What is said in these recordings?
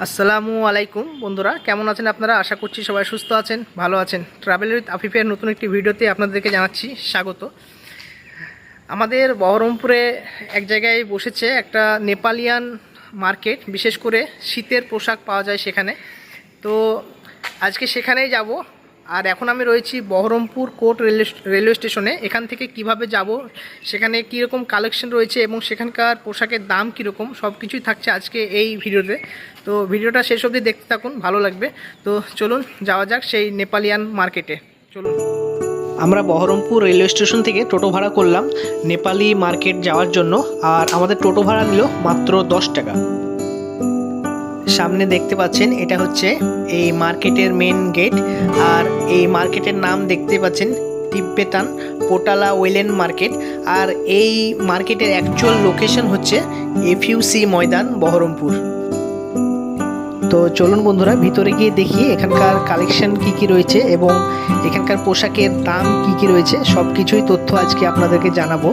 আসসালামু আলাইকুম বন্ধুরা, কেমন আছেন আপনারা? আশা করছি সবাই সুস্থ আছেন, ভালো আছেন। ট্রাভেল উইথ আফিফের নতুন একটি ভিডিওতে আপনাদেরকে জানাচ্ছি স্বাগত। আমাদের বহরমপুরে এক জায়গায় বসেছে একটা নেপালিয়ান মার্কেট, বিশেষ করে শীতের পোশাক পাওয়া যায় সেখানে। তো আজকে সেখানেই যাব। আর এখন আমি রয়েছি বহরমপুর কোর্ট রেলওয়ে স্টেশনে। এখান থেকে কীভাবে যাব, সেখানে কীরকম কালেকশন রয়েছে এবং সেখানকার পোশাকের দাম কীরকম সব কিছুই থাকছে আজকে এই ভিডিওতে। তো ভিডিওটা শেষ অবধি দেখতে থাকুন, ভালো লাগবে। তো চলুন, যাওয়া যাক সেই নেপালিয়ান মার্কেটে। চলুন। আমরা বহরমপুর রেলওয়ে স্টেশন থেকে টোটো ভাড়া করলাম নেপালি মার্কেট যাওয়ার জন্য, আর আমাদের টোটো ভাড়া নিল মাত্র দশ টাকা। সামনে দেখতে পাচ্ছেন, এটা হচ্ছে এই মার্কেটের মেন গেট আর এই মার্কেটের নাম দেখতে পাচ্ছেন তিব্বেতান পোটালা ওয়েলেন মার্কেট, আর এই মার্কেটের অ্যাকচুয়াল লোকেশন হচ্ছে এফইউসি ময়দান, বহরমপুর। তো চলুন বন্ধুরা, ভিতরে গিয়ে দেখি এখানকার কালেকশন কি কি রয়েছে এবং এখানকার পোশাকের দাম কি কি রয়েছে সব কিছুই তথ্য আজকে আপনাদেরকে জানাব।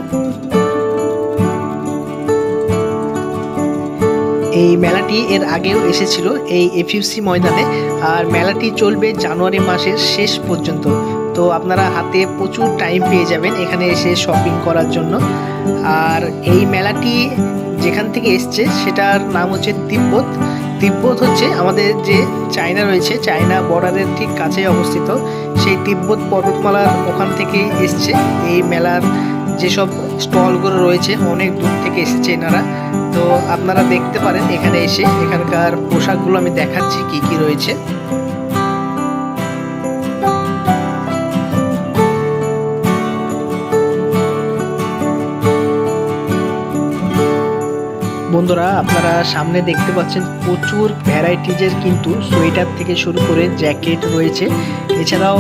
এই মেলাটি এর আগেও এসেছিল এই এফইউসি ময়দানে। আর মেলাটি চলবে জানুয়ারি মাসের শেষ পর্যন্ত। তো আপনারা হাতে প্রচুর টাইম পেয়ে যাবেন এখানে এসে শপিং করার জন্য। আর এই মেলাটি যেখান থেকে এসছে সেটার নাম হচ্ছে তিব্বত। তিব্বত হচ্ছে আমাদের যে চায়না রয়েছে, চায়না বর্ডারের ঠিক কাছেই অবস্থিত। সেই তিব্বত পর্বতমালার ওখান থেকে এসছে। এই মেলার যেসব স্টলগুলো রয়েছে, অনেক দূর থেকে এসেছে এনারা। তো আপনারা দেখতে পারেন এখানে এসে এখানকার পোশাকগুলো আমি দেখাচ্ছি কি কি রয়েছে। বন্ধুরা, আপনারা সামনে দেখতে পাচ্ছেন প্রচুর ভ্যারাইটিজের কিন্তু সোয়েটার থেকে শুরু করে জ্যাকেট রয়েছে। এছাড়াও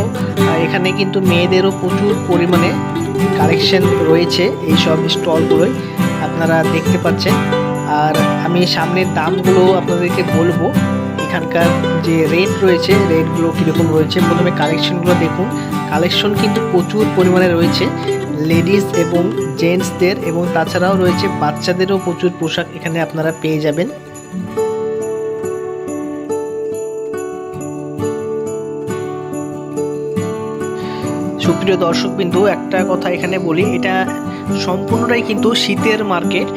এখানে কিন্তু মেয়েদেরও প্রচুর পরিমাণে কালেকশন রয়েছে এই সব স্টলগুলোই আপনারা দেখতে পাচ্ছেন আর আমি সামনের দামগুলো আপনাদেরকে বলব। এখানকার যে রেট রয়েছে রেটগুলো কীরকম রয়েছে, প্রথমে কালেকশনগুলো দেখুন। কালেকশন কিন্তু প্রচুর পরিমাণে রয়েছে। লেডিস এবং জেন্টসদের এবং তাছাড়াও রয়েছে বাচ্চাদেরও প্রচুর পোশাক এখানে আপনারা পেয়ে যাবেন। সুপ্রিয় দর্শকবিন্দু, একটা কথা এখানে বলি, এটা সম্পূর্ণটাই কিন্তু শীতের মার্কেট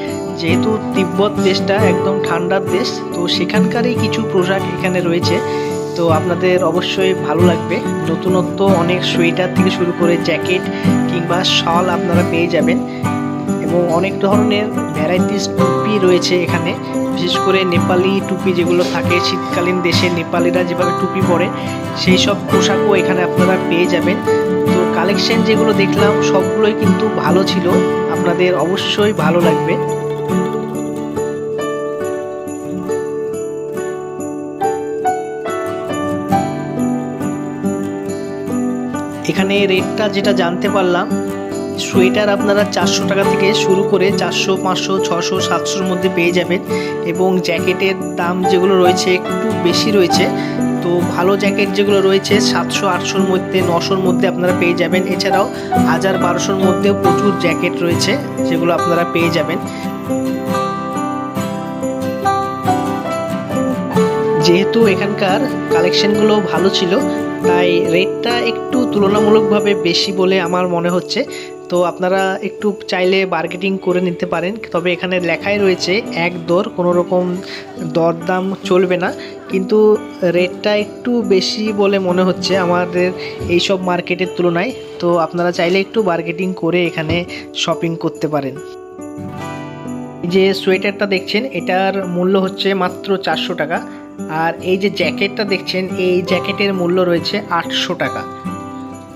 যেহেতু তিব্বত দেশটা একদম ঠান্ডার দেশ, তো সেখানকারই কিছু পোশাক এখানে রয়েছে। তো আপনাদের অবশ্যই ভালো লাগবে। নতুনত্ব অনেক সোয়েটার থেকে শুরু করে জ্যাকেট কিংবা শাল আপনারা পেয়ে যাবেন। এবং অনেক ধরনের ভ্যারাইটিস টুপি রয়েছে এখানে। বিশেষ করে নেপালি টুপি যেগুলো থাকে, শীতকালীন দেশে নেপালিরা যেভাবে টুপি পরে, সেই সব পোশাকও এখানে আপনারা পেয়ে যাবেন। কালেকশন যেগুলো দেখলাম, সবগুলোই কিন্তু ভালো ছিল। আপনাদের অবশ্যই ভালো লাগবে। এখানে রেটটা যেটা জানতে পারলাম, সোয়েটার আপনারা চারশো টাকা থেকে শুরু করে চারশো, পাঁচশো, ছশো, সাতশোর মধ্যে পেয়ে যাবেন। এবং জ্যাকেটের দাম যেগুলো রয়েছে, একটু বেশি রয়েছে। তো ভালো জ্যাকেট যেগুলো রয়েছে, সাতশো, আটশোর মধ্যে, নশোর মধ্যে আপনারা পেয়ে যাবেন। এছাড়াও হাজার বারোশোর মধ্যেও প্রচুর জ্যাকেট রয়েছে, যেগুলো আপনারা পেয়ে যাবেন। যেহেতু এখানকার কালেকশনগুলো ভালো ছিল, তাই রেটটা একটু তুলনামূলকভাবে বেশি বলে আমার মনে হচ্ছে। তো আপনারা একটু চাইলে বার্গেটিং করে নিতে পারেন। তবে এখানে লেখাই রয়েছে, এক দর, কোনো রকম দরদাম চলবে না। কিন্তু রেটটা একটু বেশি বলে মনে হচ্ছে আমাদের এই সব মার্কেটের তুলনায়। তো আপনারা চাইলে একটু বার্গেটিং করে এখানে শপিং করতে পারেন। যে সোয়েটারটা দেখছেন, এটার মূল্য হচ্ছে মাত্র চারশো টাকা। আর এই যে জ্যাকেটটা দেখছেন, এই জ্যাকেটের মূল্য রয়েছে আটশো টাকা।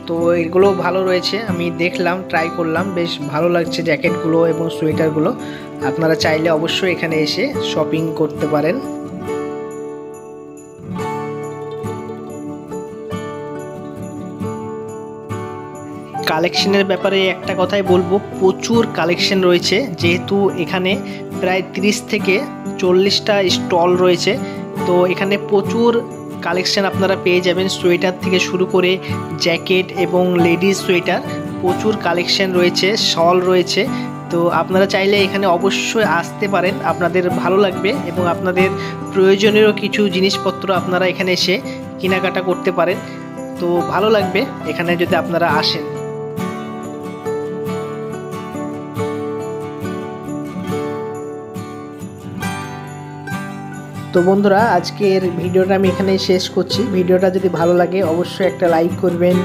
তো এগুলো ভালো রয়েছে, আমি দেখলাম ট্রাই করলাম, বেশ ভালো লাগছে জ্যাকেটগুলো এবং সোয়েটারগুলো আপনারা চাইলে অবশ্যই এখানে এসে শপিং করতে পারেন। কালেকশনের ব্যাপারে একটা কথাই বলব, প্রচুর কালেকশন রয়েছে, যেহেতু এখানে প্রায় তিরিশ থেকে চল্লিশটা স্টল রয়েছে, তো এখানে প্রচুর কালেকশন আপনারা পেয়ে যাবেন সোয়েটার থেকে শুরু করে জ্যাকেট এবং লেডিস সোয়েটার। প্রচুর কালেকশন রয়েছে, শল রয়েছে। তো আপনারা চাইলে এখানে অবশ্যই আসতে পারেন, আপনাদের ভালো লাগবে এবং আপনাদের প্রয়োজনীয় কিছু জিনিসপত্র আপনারা এখানে এসে কেনাকাটা করতে পারেন। তো ভালো লাগবে এখানে যদি আপনারা আসেন। তো বন্ধুরা, আজকের ভিডিওটা আমি এখানে শেষ করছি। ভিডিওটা যদি ভালো লাগে, অবশ্যই একটা লাইক করবেন,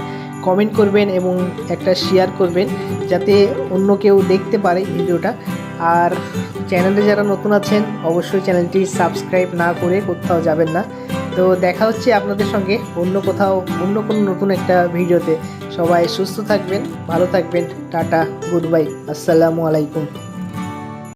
কমেন্ট করবেন এবং একটা শেয়ার করবেন, যাতে অন্য কেউ দেখতে পারে ভিডিওটা। আর চ্যানেলে যারা নতুন আছেন, অবশ্যই চ্যানেলটি সাবস্ক্রাইব না করে কোথাও যাবেন না। তো দেখা হচ্ছে আপনাদের সঙ্গে অন্য কোথাও, অন্য কোনো নতুন একটা ভিডিওতে। সবাই সুস্থ থাকবেন, ভালো থাকবেন, টাটা গুড বাই আসসালামু আলাইকুম।